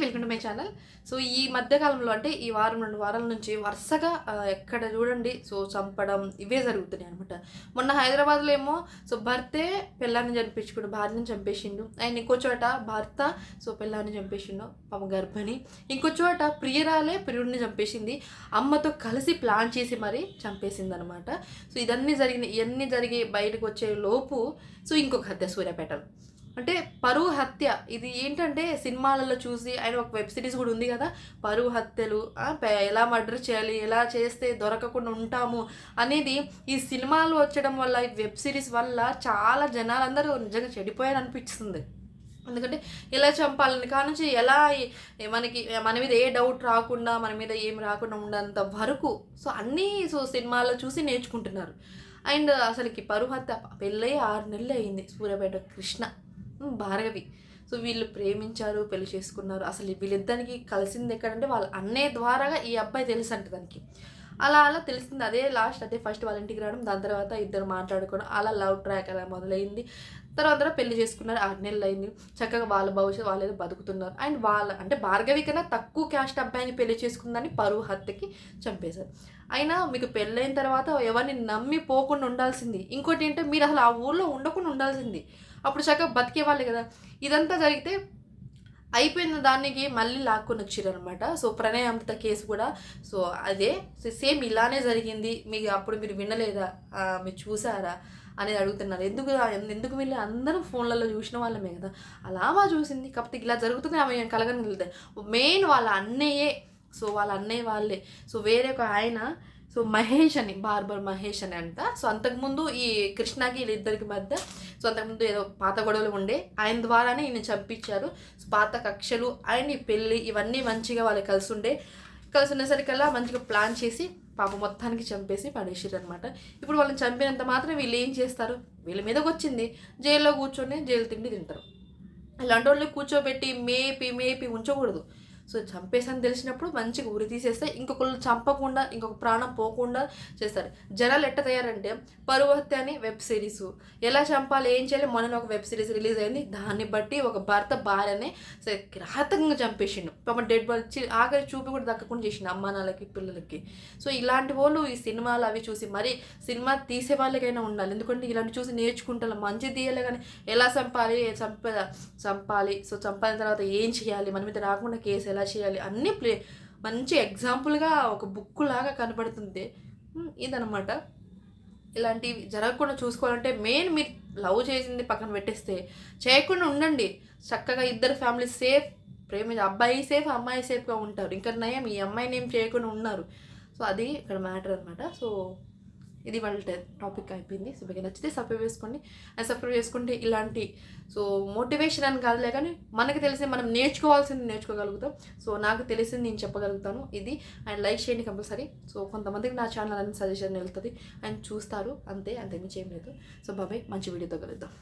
Welcome to my channel. So ఈ మధ్యకాలంలో అంటే ఈ వారం రెండు వారాల నుంచి వరుసగా ఎక్కడ చూడండి. సో చంపడం ఇవే జరుగుతున్నాయి అనమాట మొన్న హైదరాబాద్లో ఏమో సో భర్తే పిల్లాన్ని చంపించుకుండు భార్యని చంపేసిండు. అండ్ ఇంకో చోట భర్త సో పిల్లాన్ని చంపేసిండు పాప గర్భిణి. ఇంకో చోట ప్రియురాలే ప్రియుడిని చంపేసింది. అమ్మతో కలిసి ప్లాన్ చేసి మరీ చంపేసింది అనమాట సో ఇదన్నీ జరిగిన ఇవన్నీ జరిగి బయటకు వచ్చే లోపు సో ఇంకొక హత్య సూర్యాపేటలో. అంటే పరువు హత్య. ఇది ఏంటంటే సినిమాలలో చూసి ఆయన ఒక వెబ్ సిరీస్ కూడా ఉంది కదా పరువు హత్యలు ఎలా మర్డర్ చేయాలి ఎలా చేస్తే దొరకకుండా ఉంటాము అనేది ఈ సినిమాలు వచ్చడం వల్ల ఈ వెబ్ సిరీస్ వల్ల చాలా జనాలందరూ నిజంగా చెడిపోయారు అనిపిస్తుంది. ఎందుకంటే ఎలా చంపాలని కానుంచి ఎలా మనకి మన మీద ఏ డౌట్ రాకుండా మన మీద ఏం రాకుండా ఉండేంత వరకు సో అన్నీ సో సినిమాల్లో చూసి నేర్చుకుంటున్నారు. అండ్ అసలుకి పరువు హత్య పెళ్ళై ఆరు నెలలు అయింది సూర్యాపేట కృష్ణ. భార్గవి. సో వీళ్ళు ప్రేమించారు పెళ్ళి చేసుకున్నారు. అసలు వీళ్ళిద్దరికి కలిసింది ఎక్కడంటే వాళ్ళ అన్నయ్య ద్వారాగా ఈ అబ్బాయి తెలుసు అంట దానికి అలా అలా తెలిసింది అదే లాస్ట్ అదే ఫస్ట్ వాళ్ళ ఇంటికి రావడం దాని తర్వాత ఇద్దరు మాట్లాడుకోవడం అలా లవ్ ట్రాక్ అలా మొదలైంది. తర్వాత పెళ్ళి చేసుకున్నారు. ఆరు నెలలు అయింది. చక్కగా వాళ్ళ భవిష్యత్తు వాళ్ళు ఏదో బతుకుతున్నారు. అండ్ వాళ్ళ అంటే భార్గవి కన్నా తక్కువ క్యాస్ట్ అబ్బాయిని పెళ్ళి చేసుకుందని పరువు హత్యకి చంపేశారు. అయినా మీకు పెళ్ళైన తర్వాత ఎవరిని నమ్మి పోకుండా ఉండాల్సింది. ఇంకోటి ఏంటంటే మీరు అసలు ఆ ఊళ్ళో ఉండకుండా ఉండాల్సింది. అప్పుడు చక్కగా బతికేవాళ్ళే కదా. ఇదంతా జరిగితే అయిపోయిన దానికి మళ్ళీ లాక్కొని వచ్చారు అనమాట సో ప్రణయ అమృత కేసు కూడా. సో అదే. సేమ్ ఇలానే జరిగింది. మీకు అప్పుడు మీరు వినలేదా? మీరు చూసారా? అనేది అడుగుతున్నారు. ఎందుకు ఎందుకు వీళ్ళు అందరూ ఫోన్లలో చూసిన వాళ్ళమే కదా? అలా మా చూసింది. కాకపోతే ఇలా జరుగుతుంది. ఆమె కలగని మెయిన్ వాళ్ళ అన్నయ్యే. సో వాళ్ళ అన్నయ్య వాళ్ళే. సో వేరే ఒక ఆయన. సో మహేష్ అని బార్బర్ మహేష్ అని అంట. సో అంతకుముందు ఈ కృష్ణకి వీళ్ళిద్దరికి మధ్య సో అంతకుముందు ఏదో పాత గొడవలు ఉండే ఆయన ద్వారానే ఈయన చంపించారు. పాత కక్షలు ఆయన పెళ్ళి ఇవన్నీ మంచిగా వాళ్ళు కలిసి ఉండే కలిసి ఉండేసరికల్లా మంచిగా ప్లాన్ చేసి పాప మొత్తానికి చంపేసి పడేసారు అనమాట ఇప్పుడు వాళ్ళని చంపినంత మాత్రం వీళ్ళు ఏం చేస్తారు? వీళ్ళ మీదకి వచ్చింది. జైల్లో కూర్చొని జైలు తిండి తింటారు. ఇలాంటి వాళ్ళు కూర్చోబెట్టి మేపి మేపి ఉంచకూడదు. సో చంపేసని తెలిసినప్పుడు మంచిగా ఉరి తీసేస్తే ఇంకొకళ్ళు చంపకుండా ఇంకొక ప్రాణం పోకుండా చేస్తారు. జనాలు ఎట్ట తయారంటే పరువు అని వెబ్ సిరీస్. ఎలా చంపాలి ఏం చేయాలి? మొన్న ఒక వెబ్ సిరీస్ రిలీజ్ అయింది. దాన్ని బట్టి ఒక భర్త భార్యని సో కిరాతకంగా చంపేసిండు. పాప డెడ్ బాడీ ఆఖరి చూపి కూడా దక్కకుండా చేసిండు అమ్మానాలకి నాన్నలకి పిల్లలకి. సో ఇలాంటి వాళ్ళు ఈ సినిమాలు అవి చూసి మరి సినిమా తీసే వాళ్ళకైనా ఉండాలి. ఎందుకంటే ఇలాంటి చూసి నేర్చుకుంటారు. మంచి తీయాలి కానీ ఎలా చంపాలి చంప చంపాలి. సో చంపిన తర్వాత ఏం చేయాలి? మన మీద రాకుండా కేసు ఎలా చేయాలి? అన్నీ ప్లే మంచి ఎగ్జాంపుల్గా ఒక బుక్ లాగా కనబడుతుంది ఇదనమాట ఇలాంటివి జరగకుండా చూసుకోవాలంటే మెయిన్ మీరు లవ్ చేసింది పక్కన పెట్టేస్తే చేయకుండా ఉండండి. చక్కగా ఇద్దరు ఫ్యామిలీ సేఫ్ ప్రేమ అబ్బాయి సేఫ్ అమ్మాయి సేఫ్గా ఉంటారు. ఇంకా నయం ఈ అమ్మాయిని ఏం చేయకుండా ఉన్నారు. సో అది ఇక్కడ మ్యాటర్ అనమాట సో ఇది వాళ్ళ టాపిక్ అయిపోయింది. సో మీకు నచ్చితే సబ్స్క్రైబ్ చేసుకోండి. అండ్ సబ్స్క్రైబ్ చేసుకుంటే ఇలాంటి సో మోటివేషన్ అని కాదులే కానీ మనకి తెలిసి మనం నేర్చుకోవాల్సింది నేర్చుకోగలుగుతాం. సో నాకు తెలిసింది నేను చెప్పగలుగుతాను ఇది. అండ్ లైక్ చేయండి కంపల్సరీ. సో కొంతమందికి నా ఛానల్ అనేది సజెషన్ వెళ్తుంది. అండ్ చూస్తారు. అంతే అంతేమీ చేయలేదు సో బాబాయ్ మంచి వీడియోతో కలుద్దాం.